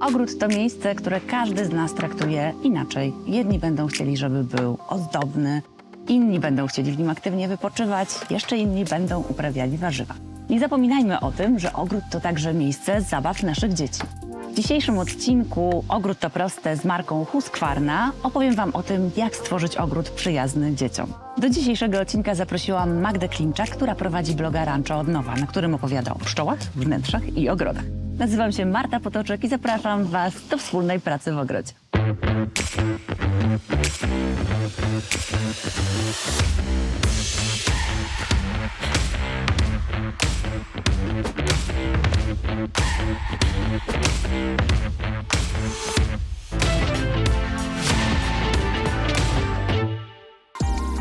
Ogród to miejsce, które każdy z nas traktuje inaczej. Jedni będą chcieli, żeby był ozdobny, inni będą chcieli w nim aktywnie wypoczywać, jeszcze inni będą uprawiali warzywa. Nie zapominajmy o tym, że ogród to także miejsce zabaw naszych dzieci. W dzisiejszym odcinku Ogród to proste z marką Husqvarna opowiem Wam o tym, jak stworzyć ogród przyjazny dzieciom. Do dzisiejszego odcinka zaprosiłam Magdę Klimczak, która prowadzi bloga Rancho od Nowa, na którym opowiada o pszczołach, wnętrzach i ogrodach. Nazywam się Marta Potoczek i zapraszam Was do wspólnej pracy w ogrodzie.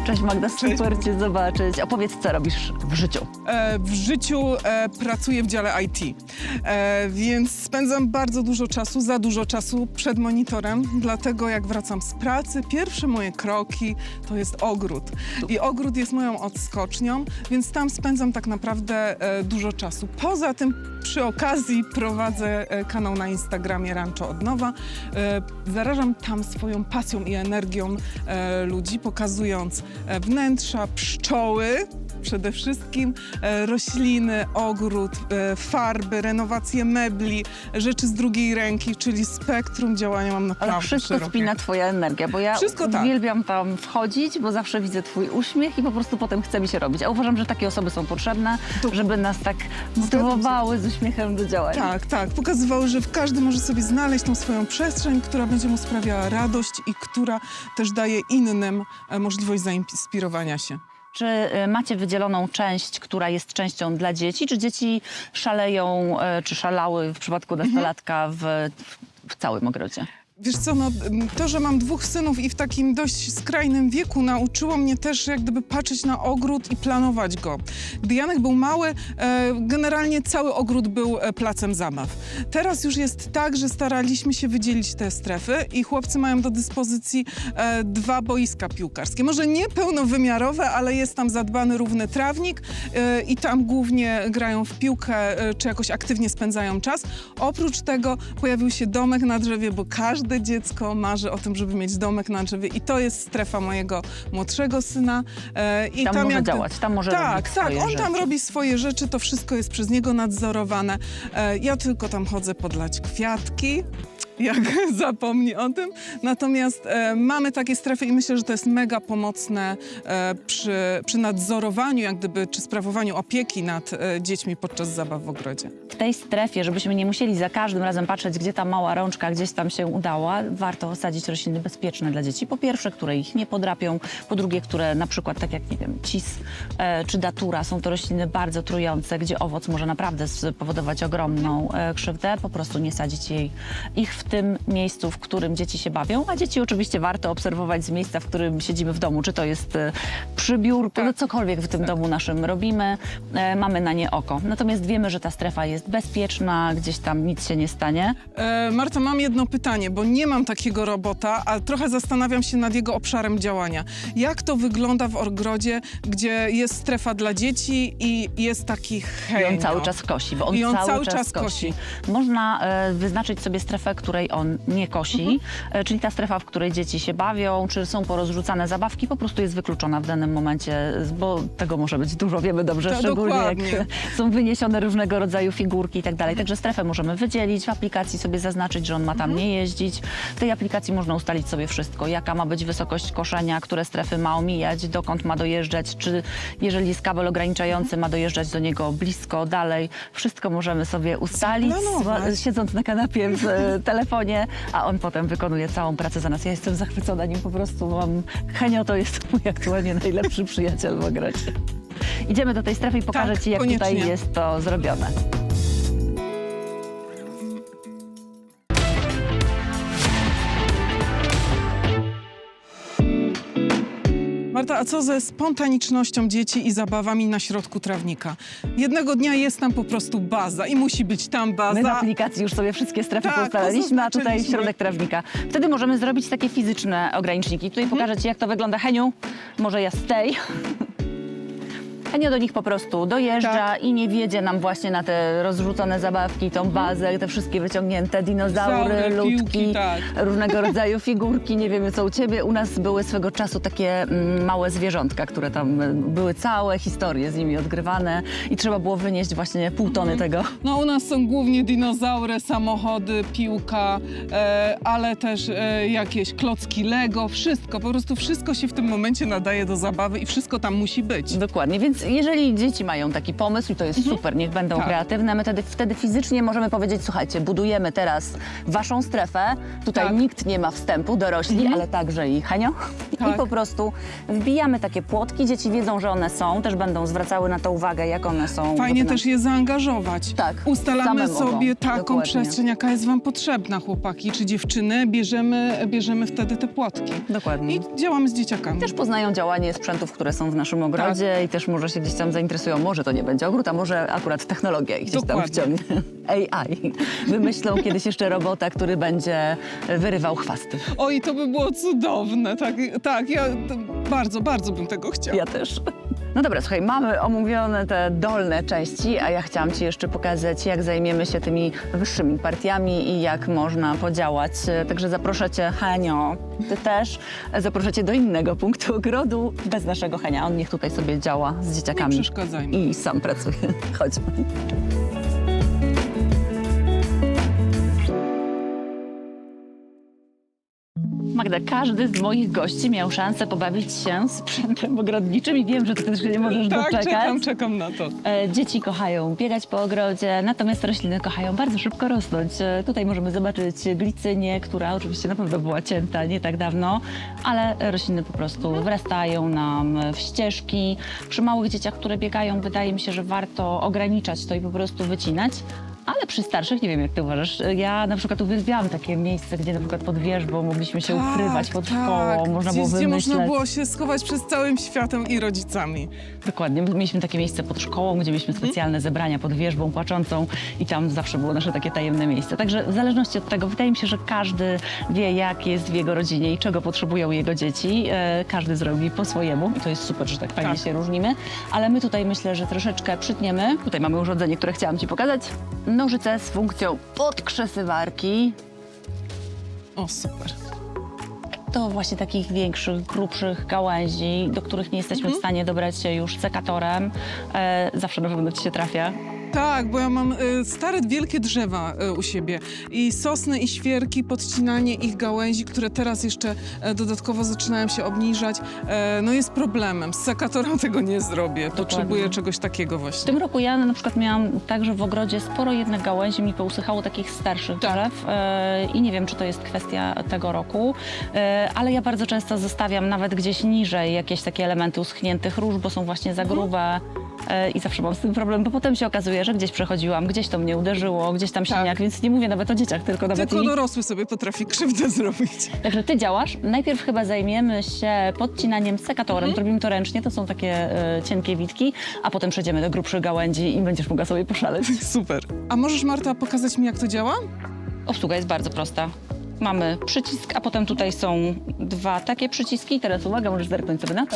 Cześć Magda, super Cię zobaczyć. Opowiedz, co robisz w życiu. E, w życiu e, pracuję w dziale IT, e, więc spędzam bardzo dużo czasu, za dużo czasu przed monitorem, dlatego jak wracam z pracy, pierwsze moje kroki to jest ogród. I ogród jest moją odskocznią, więc tam spędzam tak naprawdę e, dużo czasu. Poza tym przy okazji prowadzę e, kanał na Instagramie Rancho od Nowa. E, zarażam tam swoją pasją i energią e, ludzi, pokazując wnętrza, pszczoły, przede wszystkim e, rośliny, ogród, e, farby, renowacje mebli, rzeczy z drugiej ręki, czyli spektrum działania mam naprawdę Ale wszystko szerokie. spina Twoja energia, bo ja Wszystko tak. uwielbiam tam wchodzić, bo zawsze widzę Twój uśmiech i po prostu potem chce mi się robić. A uważam, że takie osoby są potrzebne, To- żeby nas tak motywowały z uśmiechem do działania. Tak, tak. Pokazywały, że każdy może sobie znaleźć tą swoją przestrzeń, która będzie mu sprawiała radość i która też daje innym e, możliwość zainspirowania się. Czy y, macie wydzieloną część, która jest częścią dla dzieci, czy dzieci szaleją, y, czy szalały w przypadku Mhm. nastolatka w, w całym ogrodzie? Wiesz co, no, to, że mam dwóch synów i w takim dość skrajnym wieku nauczyło mnie też jak gdyby patrzeć na ogród i planować go. Gdy Janek był mały, e, generalnie cały ogród był e, placem zabaw. Teraz już jest tak, że staraliśmy się wydzielić te strefy i chłopcy mają do dyspozycji e, dwa boiska piłkarskie. Może nie pełnowymiarowe, ale jest tam zadbany równy trawnik i tam głównie grają w piłkę, czy jakoś aktywnie spędzają czas. Oprócz tego pojawił się domek na drzewie, bo każde dziecko marzy o tym, żeby mieć domek na drzewie i to jest strefa mojego młodszego syna. E, I Tam może jak gdy- działać, tam może tak, robić tak, swoje on tam rzeczy. robi swoje rzeczy, to wszystko jest przez niego nadzorowane. E, ja tylko tam chodzę podlać kwiatki, jak zapomni o tym. Natomiast e, mamy takie strefy i myślę, że to jest mega pomocne e, przy, przy nadzorowaniu, jak gdyby, czy sprawowaniu opieki nad e, dziećmi podczas zabaw w ogrodzie. W tej strefie, żebyśmy nie musieli za każdym razem patrzeć, gdzie ta mała rączka gdzieś tam się udała, warto osadzić rośliny bezpieczne dla dzieci. Po pierwsze, które ich nie podrapią, po drugie, które na przykład, tak jak nie wiem, cis e, czy datura, są to rośliny bardzo trujące, gdzie owoc może naprawdę spowodować ogromną e, krzywdę. Po prostu nie sadzić jej, ich w tym miejscu, w którym dzieci się bawią, a dzieci oczywiście warto obserwować z miejsca, w którym siedzimy w domu, czy to jest e, przy biurku, no cokolwiek w tym domu naszym robimy, e, mamy na nie oko. Natomiast wiemy, że ta strefa jest bezpieczna, gdzieś tam nic się nie stanie. E, Marta, mam jedno pytanie, bo nie mam takiego robota, a trochę zastanawiam się nad jego obszarem działania. Jak to wygląda w ogrodzie, gdzie jest strefa dla dzieci i jest taki I hejno? on cały czas kosi, bo on, I on cały, cały czas, czas kosi. kosi. Można e, wyznaczyć sobie strefę, której on nie kosi, Mhm. e, czyli ta strefa, w której dzieci się bawią, czy są porozrzucane zabawki, po prostu jest wykluczona w danym momencie, bo tego może być dużo, wiemy dobrze, To szczególnie dokładnie. jak są wyniesione różnego rodzaju figurki i tak dalej. Także strefę możemy wydzielić, w aplikacji sobie zaznaczyć, że on ma tam Mhm. nie jeździć. W tej aplikacji można ustalić sobie wszystko, jaka ma być wysokość koszenia, które strefy ma omijać, dokąd ma dojeżdżać, czy jeżeli jest kabel ograniczający, ma dojeżdżać do niego blisko, dalej. Wszystko możemy sobie ustalić, Zaplanować. siedząc na kanapie w e, telefonie, a on potem wykonuje całą pracę za nas. Ja jestem zachwycona nim po prostu. Mam... Henio to jest mój aktualnie najlepszy przyjaciel w ogrodzie. Idziemy do tej strefy i pokażę Tak, Ci, jak tutaj koniecznie. jest to zrobione. Marta, a co ze spontanicznością dzieci i zabawami na środku trawnika? Jednego dnia jest tam po prostu baza i musi być tam baza. My w aplikacji już sobie wszystkie strefy Tak, poustalaliśmy, a tutaj pozaznaczyliśmy. środek trawnika. Wtedy możemy zrobić takie fizyczne ograniczniki. Tutaj Mhm. pokażę Ci, jak to wygląda. Heniu, może ja stay. Henio do nich po prostu dojeżdża Tak. i nie wiedzie nam właśnie na te rozrzucone zabawki, tą bazę, te wszystkie wyciągnięte dinozaury, Zaury, ludki, piłki, tak. różnego rodzaju figurki. Nie wiemy co u ciebie. U nas były swego czasu takie mm, małe zwierzątka, które tam y, były całe historie z nimi odgrywane i trzeba było wynieść właśnie pół tony Mhm. tego. No u nas są głównie dinozaury, samochody, piłka, e, ale też e, jakieś klocki Lego, wszystko, po prostu wszystko się w tym momencie nadaje do zabawy i wszystko tam musi być. Dokładnie, więc jeżeli dzieci mają taki pomysł i to jest super, niech będą Tak. kreatywne, my wtedy, wtedy fizycznie możemy powiedzieć, słuchajcie, budujemy teraz waszą strefę, tutaj Tak. Mhm. nikt nie ma wstępu, dorośli, ale także i Henio. I Tak. po prostu wbijamy takie płotki, dzieci wiedzą, że one są, też będą zwracały na to uwagę, jak one są. Fajnie żeby nam- też je zaangażować. Tak, Ustalamy sobie taką dokładnie. przestrzeń, jaka jest wam potrzebna, chłopaki czy dziewczyny, bierzemy, bierzemy wtedy te płotki. Dokładnie. I działamy z dzieciakami. Też poznają działanie sprzętów, które są w naszym ogrodzie i też może się gdzieś tam zainteresują. Może to nie będzie ogród, a może akurat technologia ich gdzieś Dokładnie. tam wciągnie. AI. Wymyślą kiedyś jeszcze robota, który będzie wyrywał chwasty. Oj, to by było cudowne. Tak, tak ja bardzo, bardzo bym tego chciała. Ja też. No dobra, słuchaj, mamy omówione te dolne części, a ja chciałam Ci jeszcze pokazać, jak zajmiemy się tymi wyższymi partiami i jak można podziałać. Także zaproszę Cię, Henio, Ty też. Zaproszę Cię do innego punktu ogrodu bez naszego Henia. On niech tutaj sobie działa z Nie dzieciakami. przeszkadzajmy. I sam pracuje. Chodźmy. Magda, każdy z moich gości miał szansę pobawić się sprzętem ogrodniczym i wiem, że ty też nie możesz Tak, doczekać. czekam, czekam na to. E, Dzieci kochają biegać po ogrodzie, natomiast rośliny kochają bardzo szybko rosnąć. E, Tutaj możemy zobaczyć glicynię, która oczywiście na pewno była cięta nie tak dawno, ale rośliny po prostu wrastają nam w ścieżki. Przy małych dzieciach, które biegają, wydaje mi się, że warto ograniczać to i po prostu wycinać. Ale przy starszych, nie wiem jak ty uważasz, e, ja na przykład uwielbiałam takie miejsce, gdzie na przykład pod wierzbą mogliśmy się ukrywać pod szkołą, można Tak, Gdzieś, było gdzie wymyśleć. można było się schować przed całym światem i rodzicami. Dokładnie. My Mieliśmy takie miejsce pod szkołą, gdzie mieliśmy specjalne zebrania pod wierzbą płaczącą i tam zawsze było nasze takie tajemne miejsce. Także w zależności od tego, wydaje mi się, że każdy wie, jak jest w jego rodzinie i czego potrzebują jego dzieci. E, każdy zrobi po swojemu i to jest super, że tak fajnie Tak. się różnimy. Ale my tutaj myślę, że troszeczkę przytniemy. Tutaj mamy urządzenie, które chciałam Ci pokazać. Nożyce z funkcją podkrzesywarki. O, super. Do właśnie takich większych, grubszych gałęzi, do których nie jesteśmy w stanie dobrać się już sekatorem. E, zawsze na pewno Ci się trafia. Tak, bo ja mam y, stare, wielkie drzewa y, u siebie i sosny i świerki, podcinanie ich gałęzi, które teraz jeszcze e, dodatkowo zaczynają się obniżać, e, no jest problemem. Z sekatorem tego nie zrobię. Potrzebuję czegoś takiego W właśnie. tym roku ja na przykład miałam także w ogrodzie sporo jednak gałęzi mi pousychało takich starszych Tak. drzew e, i nie wiem, czy to jest kwestia tego roku, e, ale ja bardzo często zostawiam nawet gdzieś niżej jakieś takie elementy uschniętych róż, bo są właśnie za grube e, i zawsze mam z tym problem, bo potem się okazuje, że gdzieś przechodziłam, gdzieś to mnie uderzyło, gdzieś tam Tak. silniak, więc nie mówię nawet o dzieciach, tylko nawet Tylko i... dorosły sobie potrafi krzywdę zrobić. Także ty działasz. Najpierw chyba zajmiemy się podcinaniem sekatorem. Mhm. Robimy to ręcznie, to są takie e, cienkie witki, a potem przejdziemy do grubszych gałęzi i będziesz mogła sobie poszaleć. Super. A możesz, Marta, pokazać mi, jak to działa? Obsługa jest bardzo prosta. Mamy przycisk, a potem tutaj są dwa takie przyciski. Teraz uwaga, możesz zerknąć sobie na to.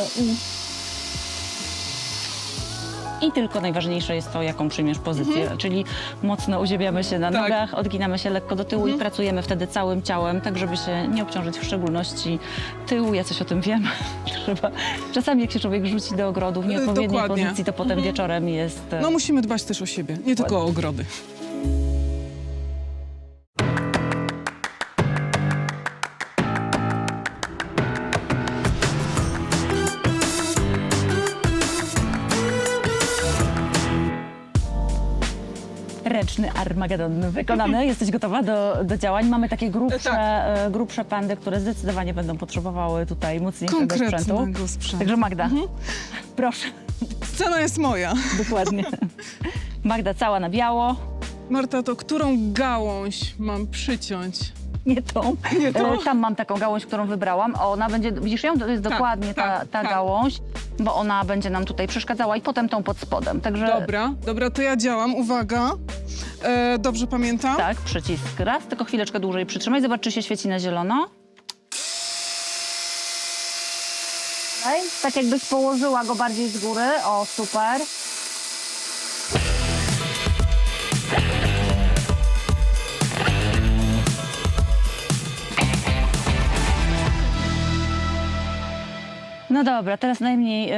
I, tylko najważniejsze jest to, jaką przyjmiesz pozycję, czyli mocno uziemiamy się na Tak. nogach, odginamy się lekko do tyłu i pracujemy wtedy całym ciałem, tak żeby się nie obciążyć w szczególności tyłu. Ja coś o tym wiem. Trzeba. Czasami jak się człowiek rzuci do ogrodu w nieodpowiedniej dokładnie. pozycji, to potem wieczorem jest... e, No musimy dbać też o siebie, nie tylko o ogrody. Armagedon wykonany. Jesteś gotowa do, do działań. Mamy takie grubsze, Tak. e, grubsze pandy, które zdecydowanie będą potrzebowały tutaj mocniejszego sprzętu. Sprzętu. Także Magda, proszę, Scena jest moja. dokładnie. Magda cała na biało, Marta, to którą gałąź mam przyciąć? nie tą. Nie tą? Tam mam taką gałąź, którą wybrałam. O, Ona będzie, widzisz ją? To jest Tak, dokładnie ta, tak, ta tak. gałąź, bo ona będzie nam tutaj przeszkadzała i potem tą pod spodem. Także Dobra, dobra, to ja działam. Uwaga. E, dobrze pamiętam? tak, przycisk raz, tylko chwileczkę dłużej przytrzymaj. Zobacz, czy się świeci na zielono. Okej, Tak jakbyś położyła go bardziej z góry. O, super. No dobra, teraz najmniej, e,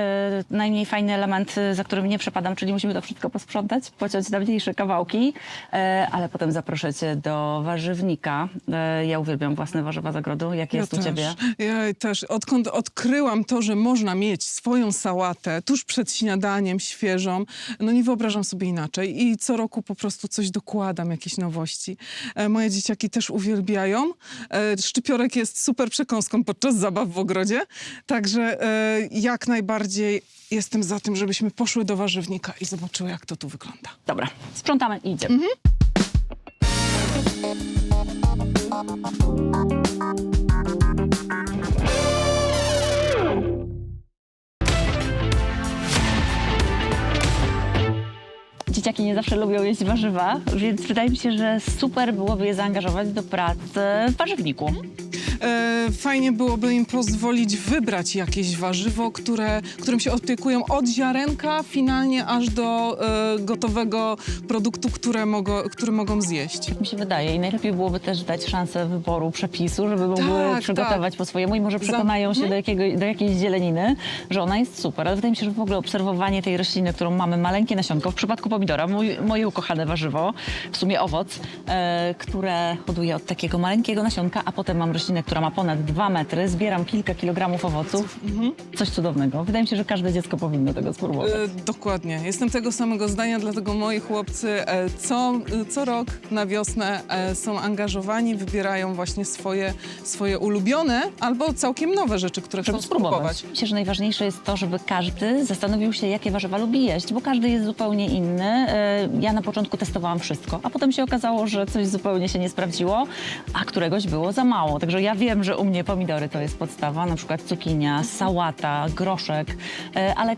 najmniej fajny element, e, za którym nie przepadam, czyli musimy to wszystko posprzątać, pociąć na mniejsze kawałki, e, ale potem zaproszę cię do warzywnika. Ja uwielbiam własne warzywa z ogrodu. Jak jest ja u ciebie? Też. Ja też. Odkąd odkryłam to, że można mieć swoją sałatę tuż przed śniadaniem, świeżą, no nie wyobrażam sobie inaczej. I co roku po prostu coś dokładam, jakieś nowości. Moje dzieciaki też uwielbiają. Szczypiorek jest super przekąską podczas zabaw w ogrodzie. Także jak najbardziej jestem za tym, żebyśmy poszły do warzywnika i zobaczyły, jak to tu wygląda. Dobra, sprzątamy i idziemy. Dzieciaki nie zawsze lubią jeść warzywa, więc wydaje mi się, że super byłoby je zaangażować do pracy w warzywniku. E, fajnie byłoby im pozwolić wybrać jakieś warzywo, które, którym się opiekują od ziarenka finalnie aż do e, gotowego produktu, które mogo, który mogą zjeść. Tak mi się wydaje. I najlepiej byłoby też dać szansę wyboru przepisu, żeby mogły Tak, przygotować po swojemu i może przekonają się do, jakiego, do jakiejś zieleniny, że ona jest super. Ale wydaje mi się, że w ogóle obserwowanie tej rośliny, którą mamy, maleńkie nasionko, w przypadku pomidora, mój, moje ukochane warzywo, w sumie owoc, e, które hoduje od takiego maleńkiego nasionka, a potem mam roślinę, która ma ponad dwa metry, zbieram kilka kilogramów owoców. Coś cudownego. Wydaje mi się, że każde dziecko powinno tego spróbować. E, dokładnie. Jestem tego samego zdania, dlatego moi chłopcy e, co, e, co rok na wiosnę e, są angażowani, wybierają właśnie swoje, swoje ulubione albo całkiem nowe rzeczy, które żeby chcą spróbować. spróbować. Myślę, że najważniejsze jest to, żeby każdy zastanowił się, jakie warzywa lubi jeść, bo każdy jest zupełnie inny. E, Ja na początku testowałam wszystko, a potem się okazało, że coś zupełnie się nie sprawdziło, a któregoś było za mało. Także ja wiem, że u mnie pomidory to jest podstawa, na przykład cukinia, sałata, groszek, e, ale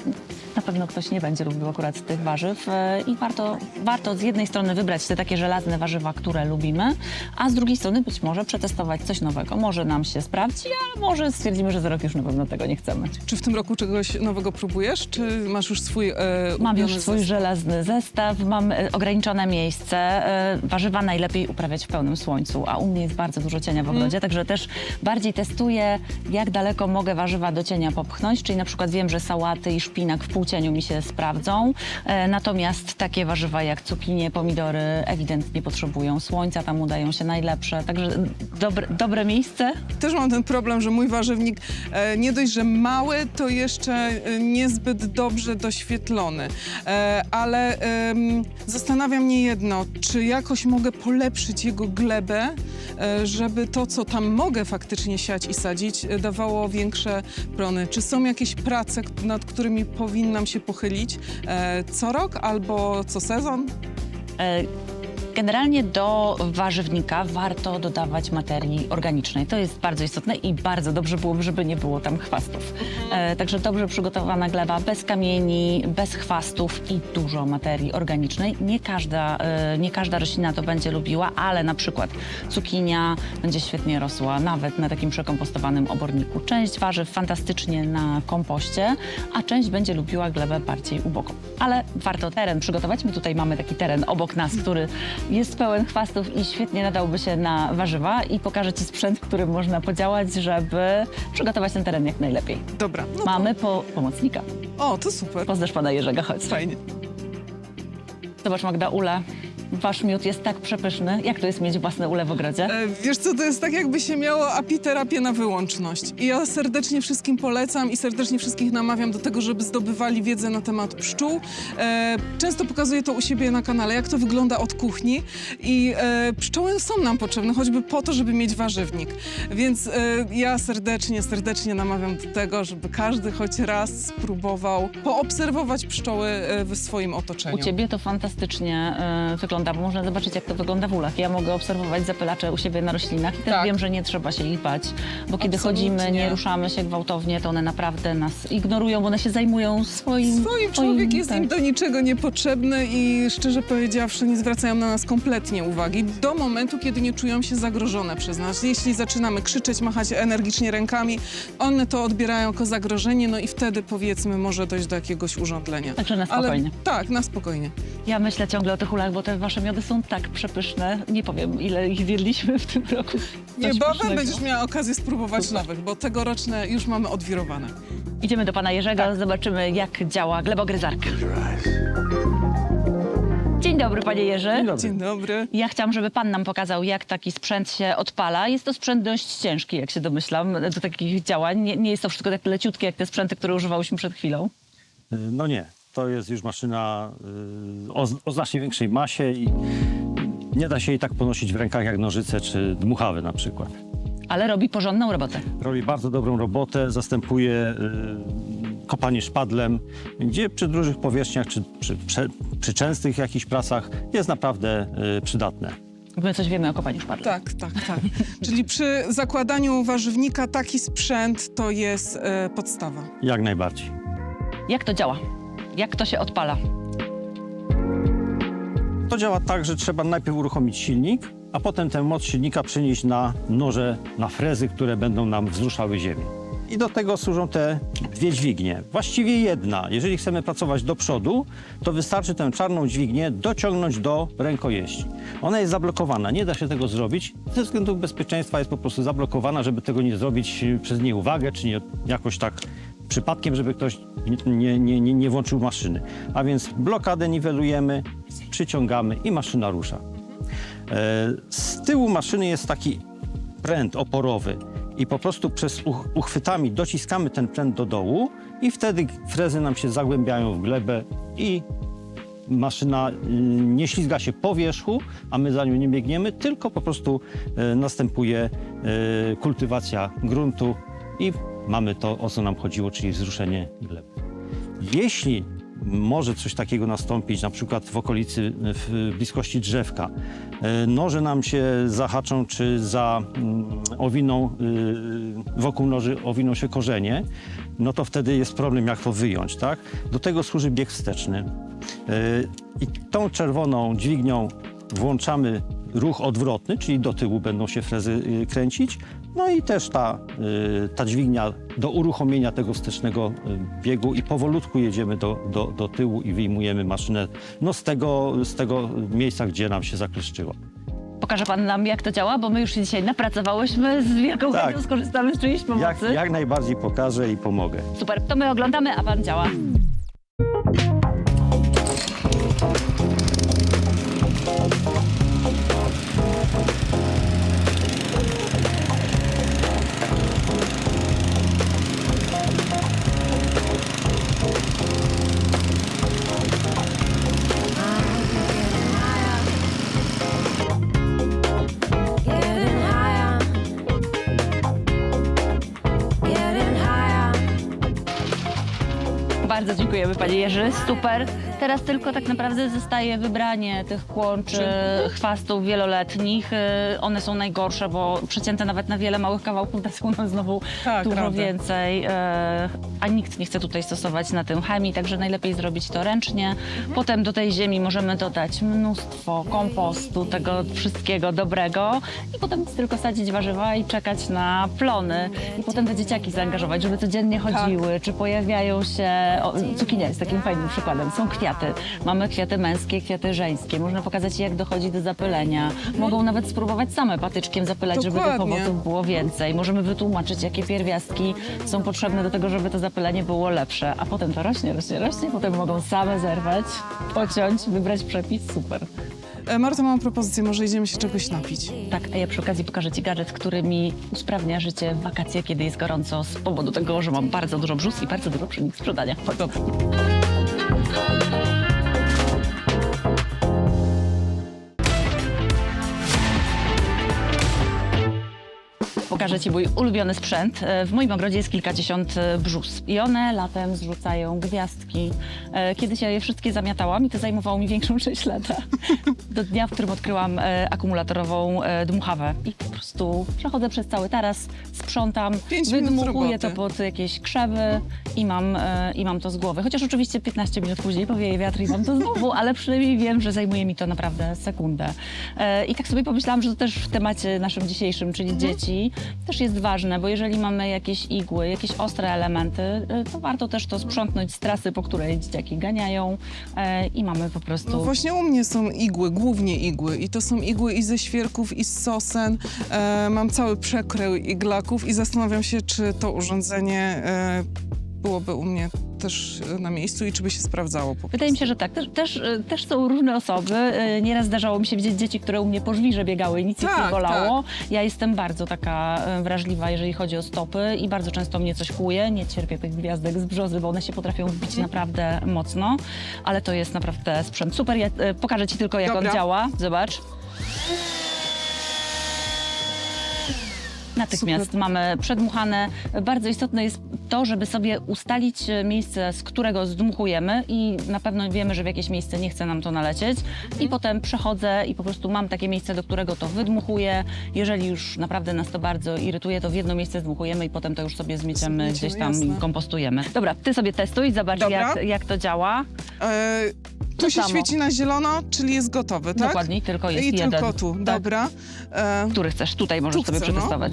na pewno ktoś nie będzie lubił akurat tych warzyw e, i warto, warto z jednej strony wybrać te takie żelazne warzywa, które lubimy, a z drugiej strony być może przetestować coś nowego. Może nam się sprawdzi, a może stwierdzimy, że za rok już na pewno tego nie chcemy. Czy w tym roku czegoś nowego próbujesz, czy masz już swój e, Mam już swój zestaw? żelazny zestaw, mam e, ograniczone miejsce. E, warzywa najlepiej uprawiać w pełnym słońcu, a u mnie jest bardzo dużo cienia w ogrodzie, także też bardziej testuję, jak daleko mogę warzywa do cienia popchnąć, czyli na przykład wiem, że sałaty i szpinak w półcieniu mi się sprawdzą, e, natomiast takie warzywa jak cukinie, pomidory ewidentnie potrzebują słońca, tam udają się najlepsze, także dobre, dobre miejsce. Też mam ten problem, że mój warzywnik e, nie dość, że mały, to jeszcze e, niezbyt dobrze doświetlony. Ale zastanawia mnie jedno, czy jakoś mogę polepszyć jego glebę, żeby to, co tam mogę faktycznie siać i sadzić, e, dawało większe plony. Czy są jakieś prace, nad którymi powinnam się pochylić e, co rok albo co sezon? E, Generalnie do warzywnika warto dodawać materii organicznej. To jest bardzo istotne i bardzo dobrze byłoby, żeby nie było tam chwastów. E, także dobrze przygotowana gleba, bez kamieni, bez chwastów i dużo materii organicznej. Nie każda, e, nie każda roślina to będzie lubiła, ale na przykład cukinia będzie świetnie rosła nawet na takim przekompostowanym oborniku. Część warzyw fantastycznie na kompoście, a część będzie lubiła glebę bardziej ubogą. Ale warto teren przygotować. My tutaj mamy taki teren obok nas, który jest pełen chwastów i świetnie nadałby się na warzywa i pokażę Ci sprzęt, którym można podziałać, żeby przygotować ten teren jak najlepiej. Dobra. No Mamy po pomocnika. o, to super. Poznasz pana Jerzego, chodź. Fajnie. Zobacz Magda, ule. Wasz miód jest tak przepyszny. Jak to jest mieć własne ule w ogrodzie? E, Wiesz co, to jest tak jakby się miało apiterapię na wyłączność. I ja serdecznie wszystkim polecam i serdecznie wszystkich namawiam do tego, żeby zdobywali wiedzę na temat pszczół. E, często pokazuję to u siebie na kanale, jak to wygląda od kuchni i e, pszczoły są nam potrzebne, choćby po to, żeby mieć warzywnik. Więc e, ja serdecznie, serdecznie namawiam do tego, żeby każdy choć raz spróbował poobserwować pszczoły e, w swoim otoczeniu. U ciebie to fantastycznie y, wygląda. Wygląda, bo można zobaczyć, jak to wygląda w ulach. Ja mogę obserwować zapylacze u siebie na roślinach i też Tak. wiem, że nie trzeba się ich bać, bo kiedy Absolutnie. chodzimy, nie ruszamy się gwałtownie, to one naprawdę nas ignorują, bo one się zajmują swoim... Swoim człowiek jest tak. im do niczego niepotrzebny i szczerze powiedziawszy nie zwracają na nas kompletnie uwagi do momentu, kiedy nie czują się zagrożone przez nas. Jeśli zaczynamy krzyczeć, machać energicznie rękami, one to odbierają jako zagrożenie, no i wtedy powiedzmy może dojść do jakiegoś urządlenia. Także na spokojnie. Ale, tak, na spokojnie. Ja myślę ciągle o tych ulach, bo te wasze miody są tak przepyszne. Nie powiem, ile ich zjedliśmy w tym roku. Niebawem będziesz miała okazję spróbować nowych, bo tegoroczne już mamy odwirowane. Idziemy do pana Jerzego, Tak. zobaczymy, jak działa glebogryzarka. Dzień dobry, panie Jerzy. Dzień dobry. Ja chciałam, żeby pan nam pokazał, jak taki sprzęt się odpala. Jest to sprzęt dość ciężki, jak się domyślam, do takich działań. Nie, nie jest to wszystko tak leciutkie, jak te sprzęty, które używałyśmy przed chwilą. No nie, to jest już maszyna y, o, o znacznie większej masie i nie da się jej tak ponosić w rękach jak nożyce czy dmuchawy na przykład. Ale robi porządną robotę. Robi bardzo dobrą robotę, zastępuje y, kopanie szpadlem, gdzie przy dużych powierzchniach czy przy, przy, przy częstych jakichś pracach jest naprawdę y, przydatne. My coś wiemy o kopaniu szpadla. Tak, tak, tak. Czyli przy zakładaniu warzywnika taki sprzęt to jest e, podstawa. Jak najbardziej. Jak to działa? Jak to się odpala? To działa tak, że trzeba najpierw uruchomić silnik, a potem tę moc silnika przenieść na noże, na frezy, które będą nam wzruszały ziemię. I do tego służą te dwie dźwignie. Właściwie jedna. Jeżeli chcemy pracować do przodu, to wystarczy tę czarną dźwignię dociągnąć do rękojeści. Ona jest zablokowana, nie da się tego zrobić. Ze względów bezpieczeństwa jest po prostu zablokowana, żeby tego nie zrobić y, przez nieuwagę, czy nie, jakoś tak przypadkiem, żeby ktoś nie, nie, nie, nie włączył maszyny. A więc blokadę niwelujemy, przyciągamy i maszyna rusza. E, Z tyłu maszyny jest taki pręt oporowy i po prostu przez uch- uchwytami dociskamy ten pręt do dołu i wtedy frezy nam się zagłębiają w glebę i maszyna y, nie ślizga się po wierzchu, a my za nią nie biegniemy, tylko po prostu y, następuje y, kultywacja gruntu i mamy to, o co nam chodziło, czyli wzruszenie gleby. Jeśli może coś takiego nastąpić, na przykład w okolicy, w bliskości drzewka, e, noże nam się zahaczą, czy za mm, owiną, y, wokół noży owiną się korzenie, no to wtedy jest problem, jak to wyjąć, tak? Do tego służy bieg wsteczny. E, I tą czerwoną dźwignią włączamy ruch odwrotny, czyli do tyłu będą się frezy y, kręcić. No i też ta, y, ta dźwignia do uruchomienia tego wstecznego y, biegu i powolutku jedziemy do, do, do tyłu i wyjmujemy maszynę no, z, tego, z tego miejsca, gdzie nam się zakleszczyło. Pokaże pan nam, jak to działa, bo my już się dzisiaj napracowałyśmy, z wielką Tak. chęcią skorzystamy z czyjejś pomocy. Jak, jak najbardziej pokażę i pomogę. Super, to my oglądamy, a pan działa. Jerzy, super. Teraz tylko tak naprawdę zostaje wybranie tych kłączy, chwastów wieloletnich. Y, One są najgorsze, bo przecięte nawet na wiele małych kawałków dadzą nam znowu Tak, dużo prawda. więcej. y, A nikt nie chce tutaj stosować na tym chemii, także najlepiej zrobić to ręcznie. Potem do tej ziemi możemy dodać mnóstwo kompostu, tego wszystkiego dobrego i potem tylko sadzić warzywa i czekać na plony. I potem te dzieciaki zaangażować, żeby codziennie chodziły, czy pojawiają się... O, cukinia jest takim fajnym przykładem. Są kwiaty. Mamy kwiaty męskie, kwiaty żeńskie. Można pokazać, jak dochodzi do zapylenia. Mogą nawet spróbować same patyczkiem zapylać, żeby tych Dokładnie. owoców było więcej. Możemy wytłumaczyć, jakie pierwiastki są potrzebne do tego, żeby to zapylenie było lepsze. A potem to rośnie, rośnie, rośnie. Potem mogą same zerwać, pociąć, wybrać przepis. Super. E, Marta, mam propozycję, może idziemy się czegoś napić. Tak, a ja przy okazji pokażę Ci gadżet, który mi usprawnia życie w wakacje, kiedy jest gorąco, z powodu tego, że mam bardzo dużo brzus i bardzo dużo przy nich sprzedania. Chodź. Oh, oh, oh, pokażę Ci mój ulubiony sprzęt. E, W moim ogrodzie jest kilkadziesiąt e, brzus i one latem zrzucają gwiazdki. E, Kiedyś ja je wszystkie zamiatałam i to zajmowało mi większą część lata. Do dnia, w którym odkryłam akumulatorową dmuchawę. I po prostu przechodzę przez cały taras, sprzątam, Pięć wydmuchuję to pod jakieś krzewy i mam, i mam to z głowy. Chociaż oczywiście 15 minut później powieje wiatr i mam to znowu, ale przynajmniej wiem, że zajmuje mi to naprawdę sekundę. I tak sobie pomyślałam, że to też w temacie naszym dzisiejszym, czyli dzieci, też jest ważne, bo jeżeli mamy jakieś igły, jakieś ostre elementy, e, to warto też to sprzątnąć z trasy, po której dzieciaki ganiają e, i mamy po prostu... No właśnie u mnie są igły, głównie igły. I to są igły i ze świerków, i z sosen. E, mam cały przekrój iglaków i zastanawiam się, czy to urządzenie e, byłoby u mnie też na miejscu i czy by się sprawdzało po Wydaje mi się, że tak. Też, też, też są różne osoby. E, Nieraz zdarzało mi się widzieć dzieci, które u mnie po żwirze biegały i nic ich nie Tak, bolało. Ja jestem bardzo taka e, wrażliwa, jeżeli chodzi o stopy i bardzo często mnie coś kłuje. Nie cierpię tych gwiazdek z brzozy, bo one się potrafią wbić naprawdę mocno, ale to jest naprawdę sprzęt super. Ja e, pokażę Ci tylko, jak Dobra. on działa. Zobacz. Natychmiast Super. mamy przedmuchane. Bardzo istotne jest to, żeby sobie ustalić e, miejsce, z którego zdmuchujemy i na pewno wiemy, że w jakieś miejsce nie chce nam to nalecieć i potem przechodzę i po prostu mam takie miejsce, do którego to wydmuchuję. Jeżeli już naprawdę nas to bardzo irytuje, to w jedno miejsce zdmuchujemy i potem to już sobie zmieciemy Zmieciemy, gdzieś tam i jasne. kompostujemy. Dobra, ty sobie testuj, zobacz Dobra. jak, jak to działa. E, tu To się samo. świeci na zielono, czyli jest gotowy, tak? Dokładnie, tylko jest I jeden. tylko tu, Tak. dobra. E, Który chcesz, tutaj możesz Tu sobie chcę, no. przetestować.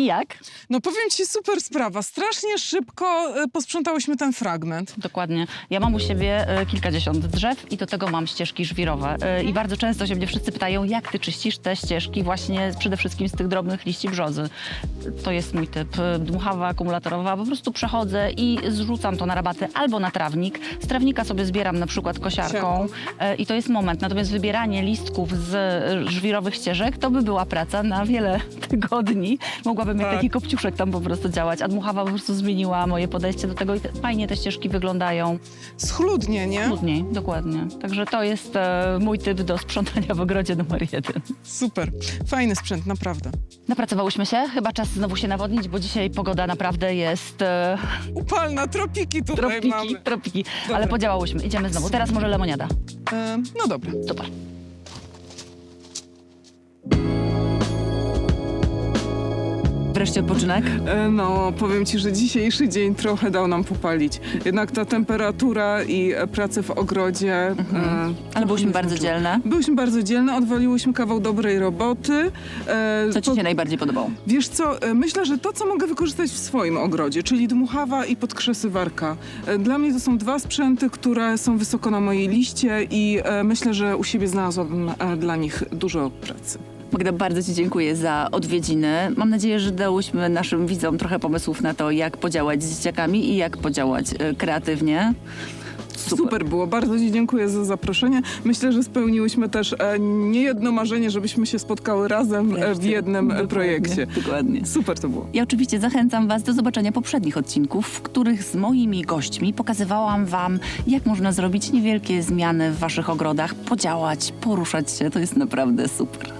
I jak? no powiem ci, super sprawa. Strasznie szybko e, posprzątałyśmy ten fragment. Dokładnie. Ja mam u siebie e, kilkadziesiąt drzew i do tego mam ścieżki żwirowe. E, I bardzo często się mnie wszyscy pytają, jak ty czyścisz te ścieżki właśnie przede wszystkim z tych drobnych liści brzozy. To jest mój typ. E, Dmuchawa, akumulatorowa. Po prostu przechodzę i zrzucam to na rabaty albo na trawnik. Z trawnika sobie zbieram na przykład kosiarką e, i to jest moment. Natomiast wybieranie listków z e, żwirowych ścieżek to by była praca na wiele tygodni. Mogłabym jak Tak. taki kopciuszek tam po prostu działać. A dmuchawa po prostu zmieniła moje podejście do tego i te, fajnie te ścieżki wyglądają. Schludnie, nie? Trudniej, dokładnie. Także to jest e, mój typ do sprzątania w ogrodzie numer jeden. Super. Fajny sprzęt, naprawdę. Napracowałyśmy się, chyba czas znowu się nawodnić, bo dzisiaj pogoda naprawdę jest e, Upalna, tropiki tutaj tropiki, mamy. tropiki. Dobra. Ale podziałałyśmy. Idziemy znowu. Teraz może lemoniada. E, no dobra. Super. Wreszcie odpoczynek. E, No, powiem ci, że dzisiejszy dzień trochę dał nam popalić. Jednak ta temperatura i e, prace w ogrodzie. e, Ale byłyśmy bardzo dzielne. Byłyśmy bardzo dzielne, odwaliłyśmy kawał dobrej roboty. E, Co ci po- się najbardziej podobało? Wiesz co, e, myślę, że to, co mogę wykorzystać w swoim ogrodzie, czyli dmuchawa i podkrzesywarka. E, Dla mnie to są dwa sprzęty, które są wysoko na mojej liście i e, myślę, że u siebie znalazłabym e, dla nich dużo pracy. Magda, bardzo Ci dziękuję za odwiedziny. Mam nadzieję, że dałyśmy naszym widzom trochę pomysłów na to, jak podziałać z dzieciakami i jak podziałać e, kreatywnie. Super. było, bardzo Ci dziękuję za zaproszenie. Myślę, że spełniłyśmy też e, niejedno marzenie, żebyśmy się spotkały razem e, w jednym e, Dokładnie, projekcie. Dokładnie. Super to było. Ja oczywiście zachęcam Was do zobaczenia poprzednich odcinków, w których z moimi gośćmi pokazywałam Wam, jak można zrobić niewielkie zmiany w Waszych ogrodach, podziałać, poruszać się. To jest naprawdę super.